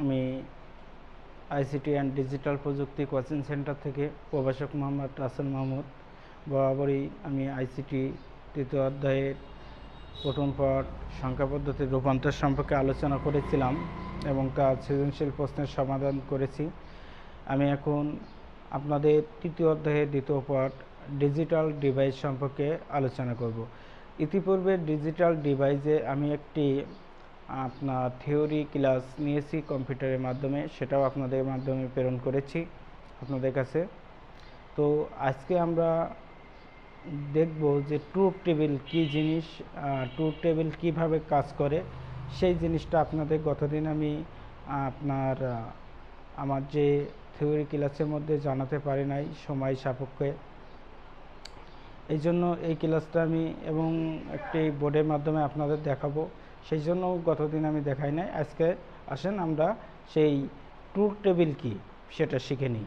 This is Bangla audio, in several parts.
আমি আইসিটি অ্যান্ড ডিজিটাল প্রযুক্তি কোচিং সেন্টার থেকে প্রভাষক মোহাম্মদ রাসেল মাহমুদ। বরাবরই আমি আইসিটি তৃতীয় অধ্যায়ের প্রথম পাঠ সংখ্যা পদ্ধতির রূপান্তর সম্পর্কে আলোচনা করেছিলাম এবং তার সৃজনশীল প্রশ্নের সমাধান করেছি। আমি এখন আপনাদের তৃতীয় অধ্যায়ের দ্বিতীয় পাঠ ডিজিটাল ডিভাইস সম্পর্কে আলোচনা করব। ইতিপূর্বে ডিজিটাল ডিভাইসে আমি একটি আপনার থিওরি ক্লাস নিয়েছি কম্পিউটারের মাধ্যমে, সেটাও আপনাদের মাধ্যমে প্রেরণ করেছি আপনাদের কাছে। তো আজকে আমরা দেখব যে ট্রুথ টেবিল কি জিনিস ট্রুথ টেবিল কীভাবে কাজ করে, সেই জিনিসটা আপনাদের গতদিন আমি আপনার, আমার যে থিওরি ক্লাসের মধ্যে জানাতে পারি নাই সময় সাপেক্ষে। এই জন্য এই ক্লাসটা আমি এবং একটি বোর্ডের মাধ্যমে আপনাদের দেখাবো। সেই জন্য গতদিন আমি দেখাই নাই। আজকে আসেন আমরা সেই ট্রুথ টেবিল কি সেটা শিখে নিই।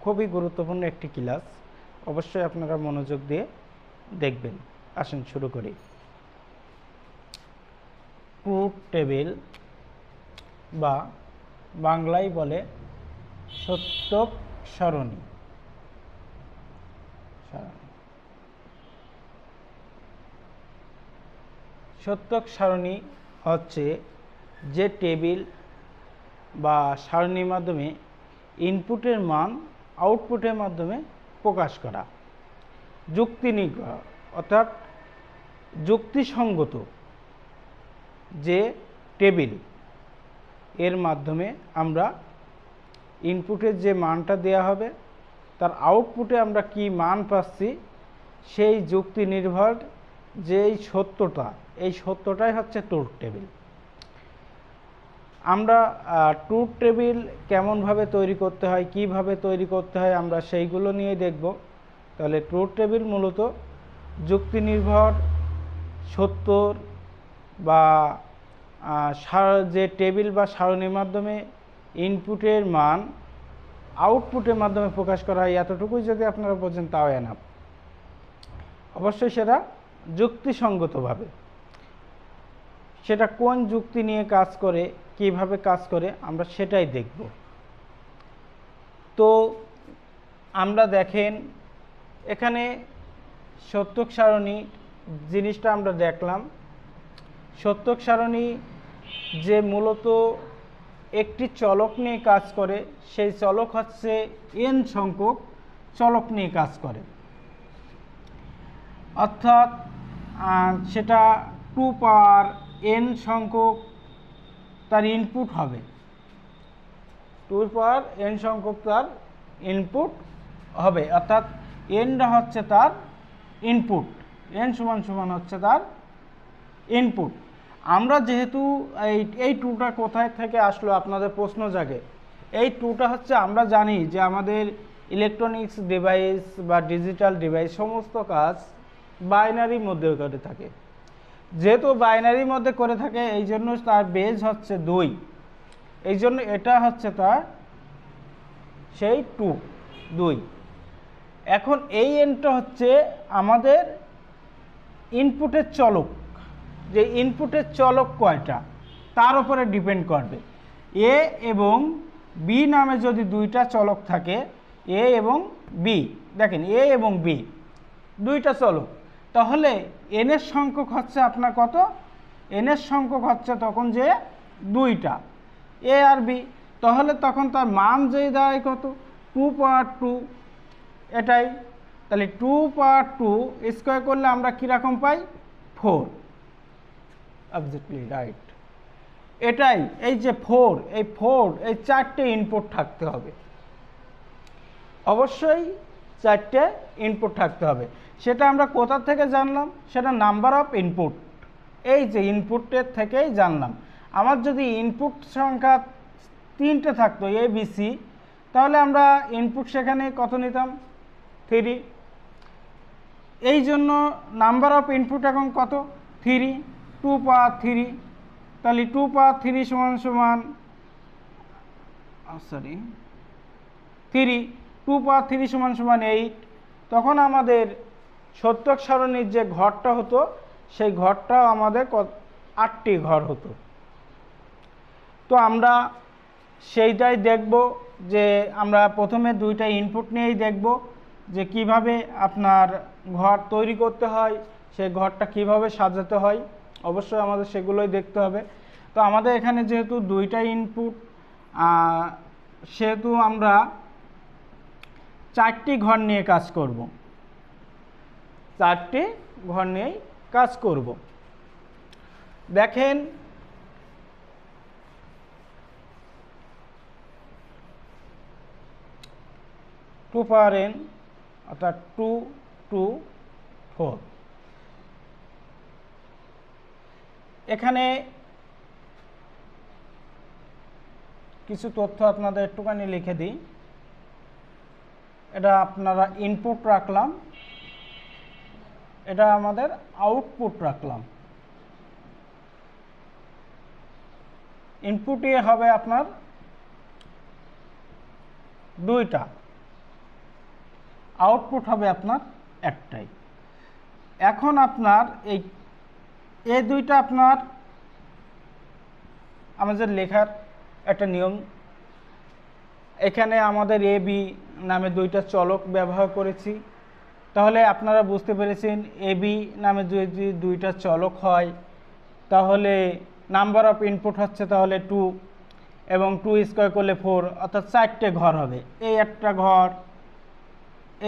খুবই গুরুত্বপূর্ণ একটি ক্লাস। অবশ্যই আপনারা মনোযোগ দিয়ে দেখবেন। আসেন শুরু করি। ট্রুথ টেবিল বা বাংলায় বলে সত্য সরণি। সারণী। সত্যক সারণী হচ্ছে যে টেবিল বা সারণীর মাধ্যমে ইনপুটের মান আউটপুটের মাধ্যমে প্রকাশ করা। যুক্তি অর্থাৎ যুক্তিসঙ্গত যে টেবিল, এর মাধ্যমে আমরা ইনপুটের যে মানটা দেয়া হবে, তার আউটপুটে আমরা কি মান পাচ্ছি, সেই যুক্তি নির্ভর যেই সত্যটা এই সত্যটাই হচ্ছে ট্রুথ টেবিল আমরা ট্রুথ টেবিল কেমনভাবে তৈরি করতে হয়, কীভাবে তৈরি করতে হয়, আমরা সেইগুলো নিয়ে দেখব। তাহলে ট্রুথ টেবিল মূলত যুক্তি নির্ভর সত্যর বা যে টেবিল বা সারণীর মাধ্যমে ইনপুটের মান আউটপুটের মাধ্যমে প্রকাশ করা হয়, এতটুকুই যদি আপনারা বোঝেন তাও এনাফ অবশ্যই সেটা যুক্তিসঙ্গতভাবে। সেটা কোন যুক্তি নিয়ে কাজ করে, কীভাবে কাজ করে, আমরা সেটাই দেখব। তো আমরা দেখেন, এখানে সত্যক সারণী জিনিসটা আমরা দেখলাম। সত্যক সারণী যে মূলত একটি চলক নিয়ে কাজ করে, সেই চলক হচ্ছে এন সংখ্যক চলক নিয়ে কাজ করে। অর্থাৎ সেটা টু পাওয়ার এন সংখ্যক তার ইনপুট হবে। টু পাওয়ার এন সংখ্যক তার ইনপুট হবে। অর্থাৎ এনটা হচ্ছে তার ইনপুট এন সমান সমান হচ্ছে তার ইনপুট আমরা যেহেতু এই এই টুটা কোথায় থেকে আসলো আপনাদের প্রশ্ন জাগে, এই টুটা হচ্ছে আমরা জানি যে আমাদের ইলেকট্রনিক্স ডিভাইস বা ডিজিটাল ডিভাইস সমস্ত কাজ বাইনারির মধ্যে করে থাকে। যেহেতু বাইনারির মধ্যে করে থাকে, এই জন্য তার বেজ হচ্ছে দুই। এই জন্য এটা হচ্ছে তার সেই টু দুই। এখন এই এনটা হচ্ছে আমাদের ইনপুটের চলক। যে ইনপুটের চলক কয়টা? তার উপরে ডিপেন্ড করবে। এ এবং বি নামে যদি দুইটা চলক থাকে এ এবং বি দেখেন এ এবং বি দুইটা চলক। তাহলে এনের সংখ্যক হচ্ছে আপনার কত? এনের সংখ্যক হচ্ছে তখন যে দুইটা। এ আর বি তাহলে তখন তার মান যেই দাঁড়ায় কত? টু পাওয়ার টু এটাই। তাহলে টু পাওয়ার টু স্কোয়ার করলে আমরা কীরকম পাই? ফোর অবজেক্টলি রাইট এটাই, এই যে ফোর এই ফোর এই চারটে ইনপুট থাকতে হবে। অবশ্যই চারটে ইনপুট থাকতে হবে। সেটা আমরা কোথা থেকে জানলাম? সেটা নাম্বার অফ ইনপুট এই যে ইনপুটের থেকেই জানলাম। আমার যদি ইনপুট সংখ্যা তিনটে থাকতো এ বি সি তাহলে আমরা ইনপুট সেখানে কত নিতাম? থ্রি এই জন্য নাম্বার অফ ইনপুট এখন কত? থ্রি টু পাওয়ার থ্রি তাহলে টু পাওয়ার থ্রি সমান সমান sorry three two power three সমান সমান এইট তখন আমাদের সত্যক সারণীর যে ঘরটা হতো, সেই ঘরটাও আমাদের আটটি ঘর হতো। তো আমরা সেইটাই দেখব যে আমরা প্রথমে দুইটা ইনপুট নিয়েই দেখব যে কীভাবে আপনার ঘর তৈরি করতে হয়, সেই ঘরটা কীভাবে সাজাতে হয়। অবশ্যই আমাদের সেগুলোই দেখতে হবে। তো আমাদের এখানে যেহেতু দুইটা ইনপুট সেহেতু আমরা চারটি ঘর নিয়ে কাজ করব। চারটি ঘর নিয়েই কাজ করব। দেখেন, টু পাওয়ার এন অর্থাৎ টু টু, ফোর। এখানে কিছু তথ্য আপনাদের একটুখানি লিখে দিই। এটা আপনারা ইনপুট রাখলাম। এটা আমাদের আউটপুট রাখলাম। ইনপুটে হবে আপনার দুইটা। আউটপুট হবে আপনার একটাই। এখন আপনার এই এই দুইটা আপনার আমাদের লেখার একটা নিয়ম। এখানে আমাদের এ বি নামে দুইটা চলক ব্যবহার করেছি। তাহলে আপনারা বুঝতে পেরেছেন এ বি নামে যদি দুইটা চলক হয়, তাহলে নাম্বার অফ ইনপুট হচ্ছে তাহলে টু এবং টু স্কোয়ার করলে ফোর, অর্থাৎ চারটে ঘর হবে। এই একটা ঘর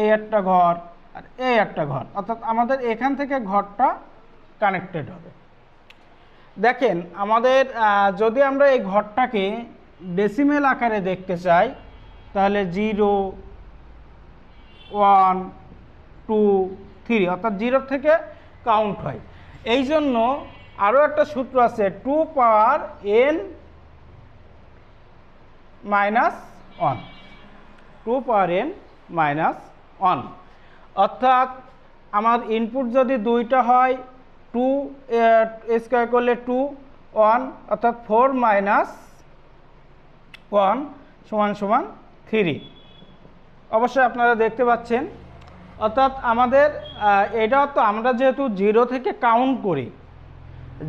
এই একটা ঘর, আর এই একটা ঘর। অর্থাৎ আমাদের এখান থেকে ঘরটা কানেক্টেড হবে। দেখেন, আমাদের যদি আমরা এই ঘরটাকে ডেসিমেল আকারে দেখতে চাই, তাহলে জিরো, ওয়ান টু থ্রি অর্থাৎ জিরো থেকে কাউন্ট হয়। এই জন্য আরও একটা সূত্র আছে two power N minus one two power N minus one অর্থাৎ আমার ইনপুট যদি দুইটা হয় টু স্কোয়ার করলে টু ওয়ান অর্থাৎ ফোর মাইনাস ওয়ান সমান সমান থ্রি অবশ্যই আপনারা দেখতে পাচ্ছেন অর্থাৎ আমাদের এটা তো আমরা যেহেতু জিরো থেকে কাউন্ট করি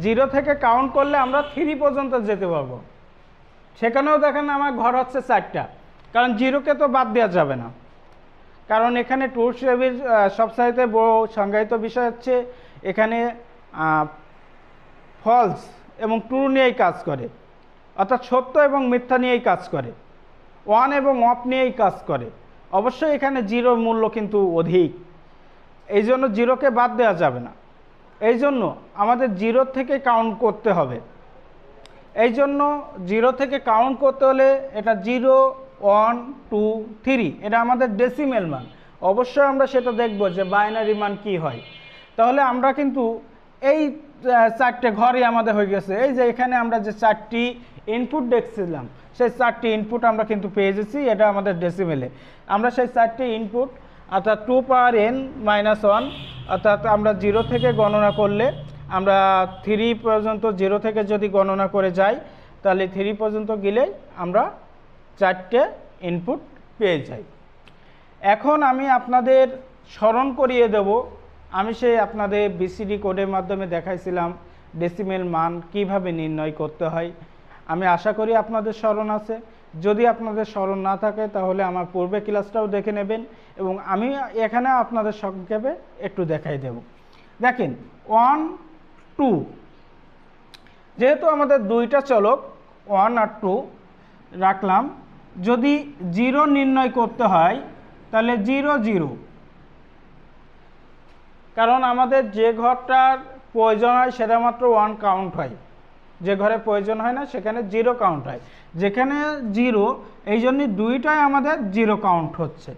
জিরো থেকে কাউন্ট করলে আমরা থ্রি পর্যন্ত যেতে পারব। সেখানেও দেখেন আমার ঘর হচ্ছে চারটা, কারণ জিরোকে তো বাদ দেওয়া যাবে না। কারণ এখানে টুর সেভির সবচাইতে বড় সংজ্ঞায়িত বিষয় হচ্ছে এখানে ফলস এবং ট্রু নিয়েই কাজ করে, অর্থাৎ সত্য এবং মিথ্যা নিয়েই কাজ করে ওয়ান এবং অফ নিয়েই কাজ করে। অবশ্যই এখানে জিরোর মূল্য কিন্তু অধিক। এই জন্য জিরোকে বাদ দেওয়া যাবে না। এই জন্য আমাদের জিরো থেকে কাউন্ট করতে হবে। এই জন্য জিরো থেকে কাউন্ট করতে হলে এটা জিরো, ওয়ান, টু, থ্রি, এটা আমাদের ডেসিমেল মান। অবশ্যই আমরা সেটা দেখব যে বাইনারি মান কি হয়। তাহলে আমরা কিন্তু এই চারটে ঘরই আমাদের হয়ে গেছে। এই যে এখানে আমরা যে চারটি ইনপুট দেখছিলাম, সেই চারটি ইনপুট আমরা কিন্তু পেয়ে গেছি, এটা আমাদের ডেসিমেলে আমরা সেই চারটি ইনপুট অর্থাৎ two power N minus one অর্থাৎ আমরা জিরো থেকে গণনা করলে, আমরা থ্রি পর্যন্ত জিরো থেকে যদি গণনা করে যাই, তাহলে থ্রি পর্যন্ত গেলে আমরা চারটে ইনপুট পেয়ে যাই। এখন আমি আপনাদের স্মরণ করিয়ে দেব আমি সেই আপনাদের বিসিডি কোডের মাধ্যমে দেখাইছিলাম ডেসিমেল মান কীভাবে নির্ণয় করতে হয়। আমি আশা করি আপনাদের স্মরণ আছে। যদি আপনাদের স্মরণ না থাকে, তাহলে আমার পূর্বে ক্লাসটাও দেখে নেবেন এবং আমি এখানে আপনাদের সংক্ষেপে একটু দেখাই দেব। দেখেন ওয়ান টু যেহেতু আমাদের দুইটা চলক ওয়ান আর টু রাখলাম। যদি জিরো নির্ণয় করতে হয়, তাহলে জিরো জিরো কারণ আমাদের যে ঘরটার প্রয়োজন হয় সেটা মাত্র ওয়ান কাউন্ট হয়। যে ঘরে প্রয়োজন হয় না, সেখানে জিরো কাউন্ট হয়। যেখানে জিরো এই জন্য দুইটাই আমাদের জিরো কাউন্ট হচ্ছে।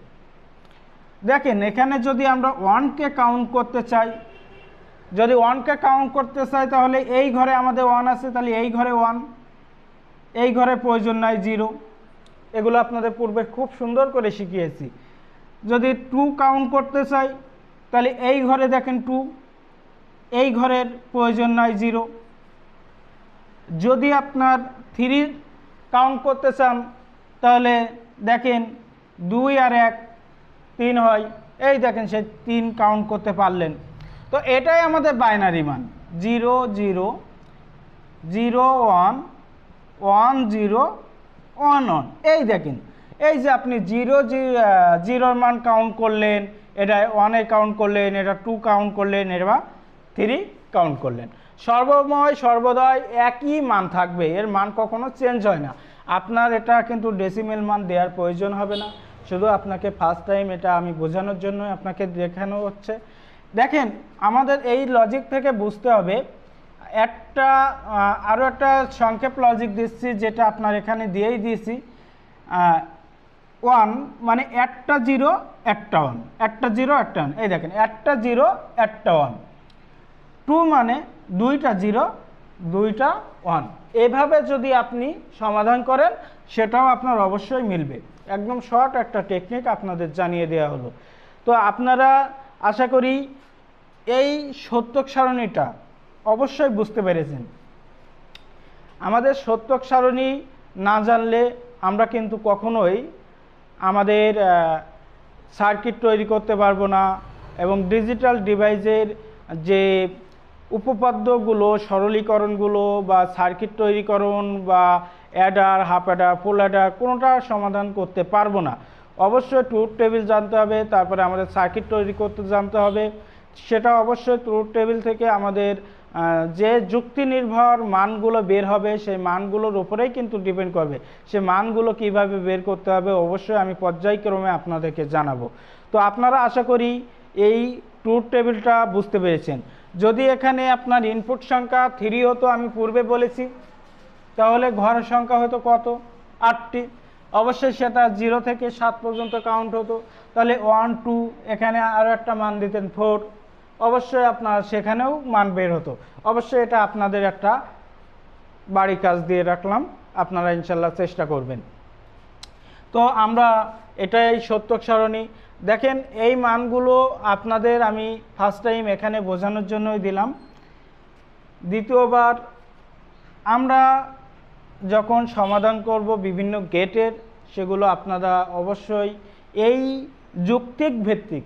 দেখেন, এখানে যদি আমরা ওয়ানকে কাউন্ট করতে চাই, যদি ওয়ানকে কাউন্ট করতে চাই, তাহলে এই ঘরে আমাদের ওয়ান আছে, তাহলে এই ঘরে ওয়ান এই ঘরে প্রয়োজন নাই জিরো এগুলো আপনাদের পূর্বে খুব সুন্দর করে শিখিয়েছি। যদি টু কাউন্ট করতে চাই তাহলে এই ঘরে দেখেন টু এই ঘরের প্রয়োজন নয় জিরো যদি আপনার থ্রি কাউন্ট করতে চান, তাহলে দেখেন দুই আর এক, তিন হয়। এই দেখেন সে তিন কাউন্ট করতে পারলেন। তো এটাই আমাদের বাইনারি মান। Zero zero zero one one zero one one এই দেখেন, এই যে আপনি জিরো জিরোর মান কাউন্ট করলেন এটা ওয়ানে কাউন্ট করলেন, এটা টু কাউন্ট করলেন এটা থ্রি কাউন্ট করলেন। সর্বময়, সর্বদয় একই মান থাকবে, এর মান কখনো চেঞ্জ হয় না। আপনার এটা কিন্তু ডেসিমেল মান দেওয়ার প্রয়োজন হবে না। শুধু আপনাকে ফার্স্ট টাইম এটা আমি বোঝানোর জন্য আপনাকে দেখানো হচ্ছে। দেখেন, আমাদের এই লজিক থেকে বুঝতে হবে, একটা আরও একটা সংক্ষেপ লজিক দিচ্ছি, যেটা আপনার এখানে দিয়েই দিয়েছি। ওয়ান মানে একটা জিরো, একটা ওয়ান। একটা জিরো, একটা ওয়ান। এই দেখেন, একটা জিরো, একটা ওয়ান। টু মানে দুইটা জিরো, দুইটা ওয়ান। এভাবে যদি আপনি সমাধান করেন, সেটাও আপনার অবশ্যই মিলবে। একদম শর্ট একটা টেকনিক আপনাদের জানিয়ে দেওয়া হলো। তো আপনারা, আশা করি এই সত্যক সারণীটা অবশ্যই বুঝতে পেরেছেন। আমাদের সত্যক সারণী না জানলে আমরা কিন্তু কখনোই আমাদের সার্কিট তৈরি করতে পারব না এবং ডিজিটাল ডিভাইসের যে উপপাদ্যগুলো, সরলীকরণগুলো বা সার্কিট তৈরিকরণ বা adder half adder full adder কোনোটা সমাধান করতে পারব না। অবশ্যই ট্রুথ টেবিল জানতে হবে, তারপরে আমাদের সার্কিট তৈরি করতে জানতে হবে। সেটা অবশ্যই ট্রুথ টেবিল থেকে আমাদের যে যুক্তি নির্ভর মানগুলো বের হবে, সেই মানগুলোর উপরেই কিন্তু ডিপেন্ড করবে। সে মানগুলো কীভাবে বের করতে হবে, অবশ্যই আমি পর্যায়ক্রমে আপনাদেরকে জানাব। তো আপনারা আশা করি এই ট্রুথ টেবিলটা বুঝতে পেরেছেন। যদি এখানে আপনার ইনপুট সংখ্যা থ্রি হতো, আমি পূর্বে বলেছি, তাহলে ঘরের সংখ্যা হতো কত? আটটি। অবশ্যই সেটা জিরো থেকে সাত পর্যন্ত কাউন্ট হতো। তাহলে ওয়ান টু এখানে আরও একটা মান দিতেন ফোর অবশ্যই আপনার সেখানেও মান বের হতো। অবশ্যই এটা আপনাদের একটা বাড়ি কাজ দিয়ে রাখলাম। আপনারা ইনশাল্লাহ চেষ্টা করবেন। তো আমরা এটাই সত্যক সারণী। দেখেন, এই মানগুলো আপনাদের আমি ফার্স্ট টাইম এখানে বোঝানোর জন্যই দিলাম। দ্বিতীয়বার, আমরা যখন সমাধান করব বিভিন্ন গেটের সেগুলো আপনারা অবশ্যই এই যুক্তিক ভিত্তিক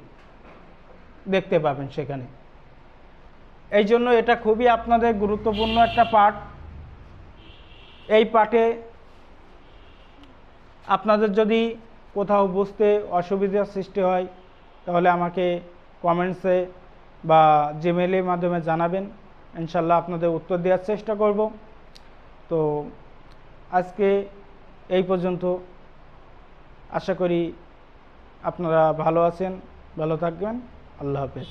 দেখতে পাবেন সেখানে। এই জন্য এটা খুবই আপনাদের গুরুত্বপূর্ণ একটা পার্ট এই পাঠে আপনাদের যদি কোথাও বুঝতে অসুবিধার সৃষ্টি হয়, তাহলে আমাকে কমেন্টসে বা জিমেলের মাধ্যমে জানাবেন। ইনশাল্লাহ আপনাদের উত্তর দেওয়ার চেষ্টা করব। তো আজকে এই পর্যন্ত। আশা করি আপনারা ভালো আছেন, ভালো থাকবেন। আল্লাহ হাফেজ।